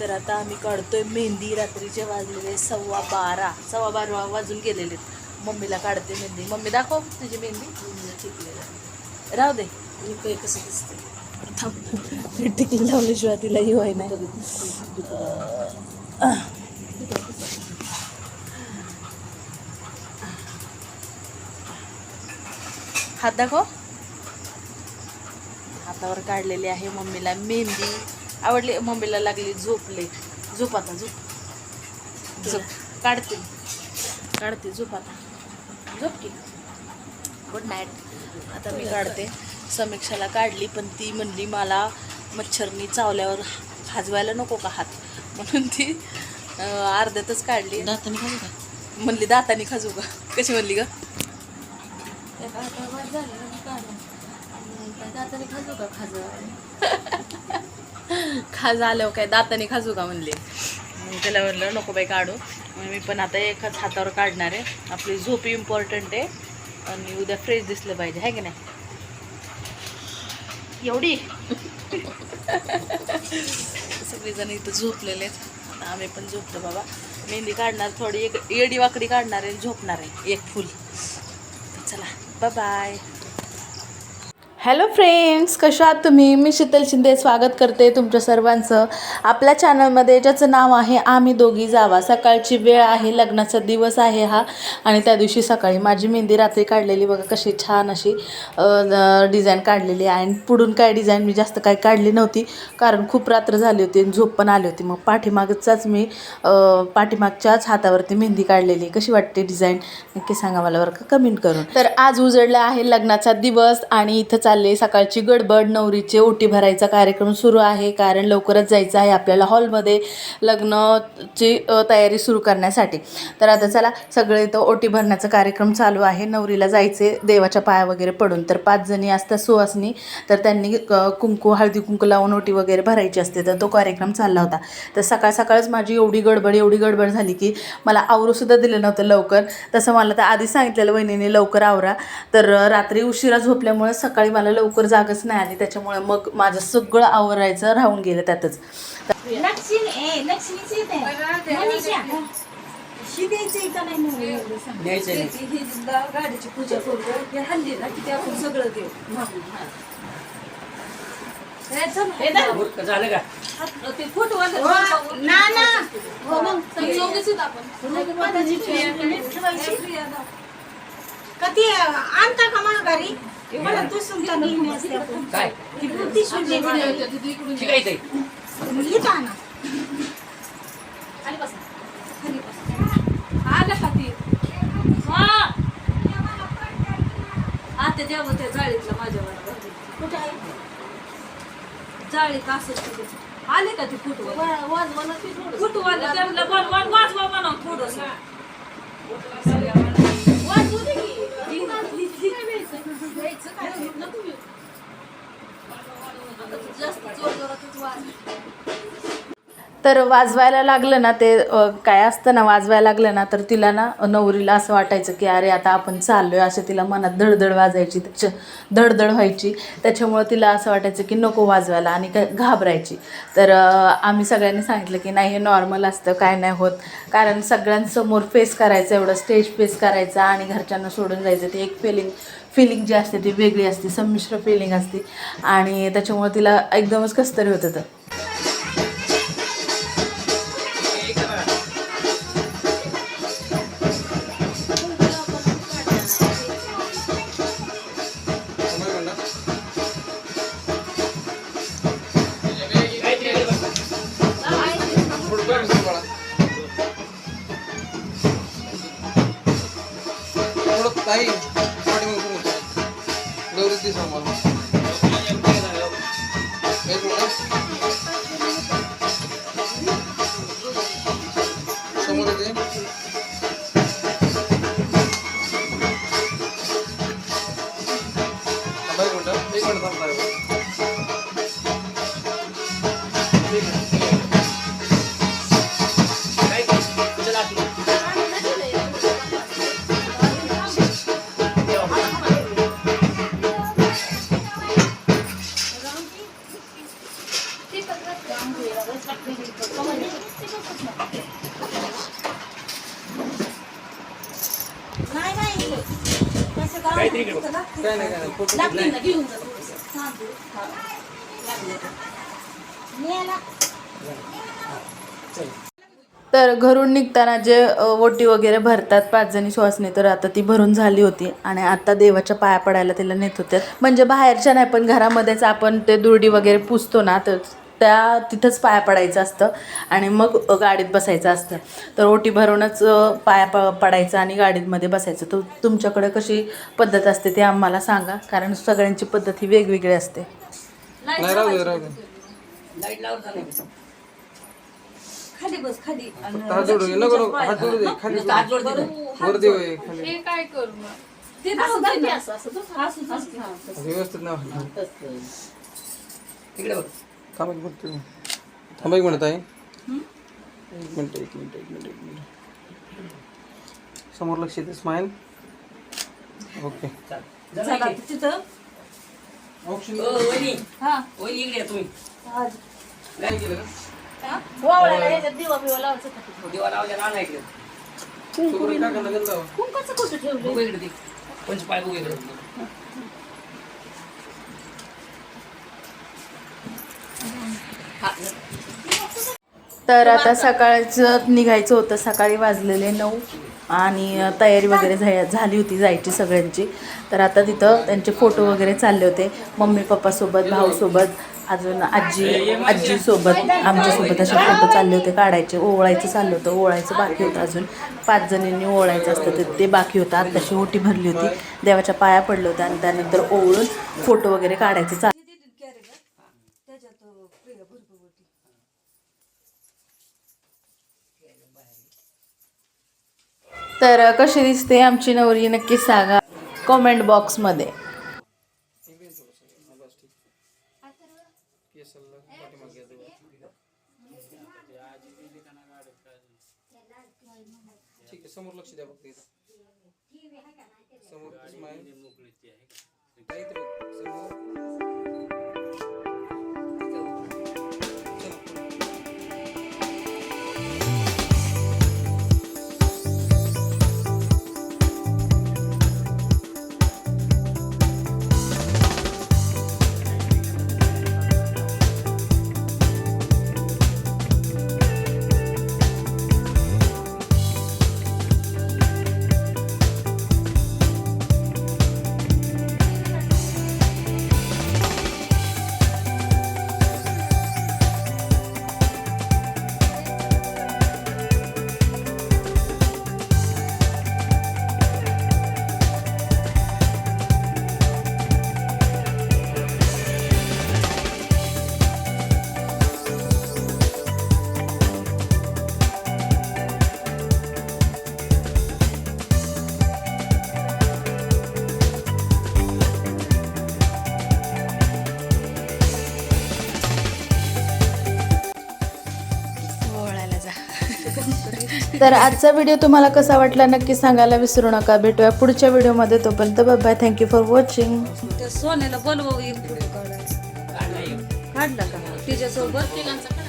तर आता आम्ही काढतोय मेहंदी. रात्रीचे वाजलेले सव्वा बारा. सव्वा बारा वाजून गेलेले. मम्मीला काढते मेहंदी. मम्मी दाखव तुझी मेहंदी. राहू दे. कसं दिसते टिकली लावल्याशिवाय तिला ही होय नाही हात दाखव. हातावर काढलेली आहे मम्मीला मेहंदी. आवडली मम्मीला लागली झोपले. झोप आता झोप. झोप. काढते. काढते झोप आता. झोप की. गुड नाईट आता मी काढते. समीक्षाला काढली पण ती म्हणली मला मच्छरनी चावल्यावर खाजवायला नको का हात? म्हणून ती अर्ध्यातच काढली. दाताने खाऊ का? म्हणली दाताने खाजू का? कशी म्हणली ग खाज आल्यावर काय दाताने खाजू का म्हणले? मग त्याला म्हणलं नको बाई काढू. मग मी पण आता एकाच हातावर काढणार आहे. आपली झोप इम्पॉर्टंट आहे. आणि उद्या फ्रेश दिसलं पाहिजे आहे की नाही? एवढी? सगळेजण इथं झोपलेले आहेत. आम्ही पण झोपतो बाबा. मेहंदी काढणार थोडी एक येडी वाकडी काढणार आहे आणि झोपणार आहे. एक फुल. चला बाय बाय हॅलो फ्रेंड्स कशा आहात तुम्ही? मी शीतल शिंदे स्वागत करते तुमच्या सर्वांचं. आपल्या चॅनलमध्ये ज्याचं नाव आहे आम्ही दोघी जावा. सकाळची वेळ आहे लग्नाचा दिवस आहे हा. आणि त्या दिवशी सकाळी माझी मेहंदी रात्री काढलेली. बघा कशी छान अशी डिझाईन काढलेली आहे. आणि पुढून काय डिझाईन मी जास्त काही काढली नव्हती. कारण खूप रात्र झाली होती आणि झोप पण आली होती. मग पाठीमागचाच मी पाठीमागच्याच हातावरती मेहंदी काढलेली. कशी वाटते डिझाईन नक्की सांगा मला बरं का? कमेंट करून. तर आज उजडला आहे लग्नाचा दिवस आणि इथं चालले सकाळची गडबड नवरीचे ओटी भरायचा कार्यक्रम सुरू आहे. कारण लवकरच जायचं आहे आपल्याला हॉलमध्ये लग्नाची तयारी सुरू करण्यासाठी. तर आता चला सगळे इथं ओटी भरण्याचा कार्यक्रम चालू आहे. नवरीला जायचे देवाच्या पाया वगैरे पडून. तर पाच जणी असतात सुवासनी. तर त्यांनी कुंकू हळदी कुंकू लावून ओटी वगैरे भरायची असते. तर तो कार्यक्रम चालला होता. तर सकाळ सकाळच माझी एवढी गडबड एवढी गडबड झाली की मला आवरूसुद्धा दिलं नव्हतं लवकर. तसं मला तर आधी सांगितलेलं वहिनीने लवकर आवरा. तर रात्री उशिरा झोपल्यामुळे सकाळी मला लवकर जागच नाही आली त्याच्यामुळे मग माझं सगळं आवरायचं राहून गेलं त्यातच. गाडीची पूजा हल्ली ना किती आपण सगळं देऊ. झालं का? ते फोटो ना मग कधी आणता का महागारी मला तू सुमता नेहमी असते आपण. काय? ती बुद्धी शोधली नाही. शिकायचंय इथं. आणा आलं का ती आता द्यावं त्या जाळीतला माझ्या बरोबर. कुठं आहे? जाळी का असं आले का ते फोटो वा- वाजवा ना ती थोडं. फोटो वाले त्यांना बोल बोल वाजवा म्हणा थोडस. That's just your तर वाजवायला लागलं ना ते काय असतं ना वाजवायला लागलं ना तर तिला ना नवरीला असं वाटायचं की अरे आता आपण चाललोय. असं तिला मनात धडधड वाजायची त्याच्या धडधड व्हायची. त्याच्यामुळं तिला असं वाटायचं की नको वाजवायला. आणि काय घाबरायची. तर आम्ही सगळ्यांनी सांगितलं की नाही हे नॉर्मल असतं काय नाही होत. कारण सगळ्यांसमोर फेस करायचं एवढं स्टेज फेस करायचं आणि घरच्यांना सोडून जायचं. ते एक फिलिंग फिलिंग जी असते ती वेगळी असते संमिश्र फिलिंग असते. आणि त्याच्यामुळं तिला एकदमच कसं तरी होत होतं. थोडं ताई पाठीमागे पण होतं. गौरी ती सांभाळ. एक मिनिट. समोर येते. थांबा एक मिनिट. एक मिनिट थांब नाही काय नाही फोटो लागतील ना घेऊन जा थोडंसं. हा, हा. लागलं तर. घरून निघताना जे अ, ओटी वगैरे भरतात पाच जणी सुवासनी तर आता ती भरून झाली होती आणि आता देवाच्या पाया पडायला तिला नेत होत्या म्हणजे बाहेरच्या नाही पण घरामध्येच आपण ते दुर्डी वगैरे पुसतो ना तर त्या तिथंच पाया पडायचं असतं आणि मग गाडीत बसायचं असतं. तर ओटी भरूनच पाया प पडायचं आणि गाडीमध्ये बसायचं. तर तुमच्याकडे कशी पद्धत असते ते आम्हाला सांगा कारण सगळ्यांची पद्धत ही वेगवेगळी असते. खाली बस खाली. व्यवस्थित. थांब एक मिनिट तुम्ही. थांब एक मिनिट आहे एक मिनिट एक मिनिट एक मिनिट एक मिनिट. समोर लक्ष येते स्माईल ओके. चला. तिथं. ऑप्शन हा. काय केलं दिवा बिवा लावायचं. कुंकाचं कुठं ठेवलं तर आता सकाळचं निघायचं होतं सकाळी वाजलेले नऊ. आणि तयारी वगैरे झा झाली होती जायची सगळ्यांची. तर आता तिथं त्यांचे फोटो वगैरे चालले होते. मम्मी पप्पासोबत भाऊसोबत अजून आजी आजीसोबत आमच्यासोबत असे फोटो चालले होते. काढायचे ओवळायचं चाललं होतं. ओवळायचं बाकी होतं अजून. पाच जणींनी ओवळायचं असतं तर ते बाकी होतं. आत्ताशी ओटी भरली होती. देवाच्या पाया पडलं होतं आणि त्यानंतर ओवळून फोटो वगैरे काढायचे चाल तर कशी दिसते आमची नवरी नक्की सांगा कॉमेंट बॉक्समध्ये ठीक आहे समोर लक्ष द्या फक्त समोर स्माईल समोर. तर आजचा व्हिडिओ तुम्हाला कसा वाटला नक्की सांगायला विसरू नका. भेटूया पुढच्या व्हिडिओमध्ये तोपर्यंत बाय थँक्यू फॉर वॉचिंग त्या सोन्याला बोलवा काढला का? तिच्यासोबत?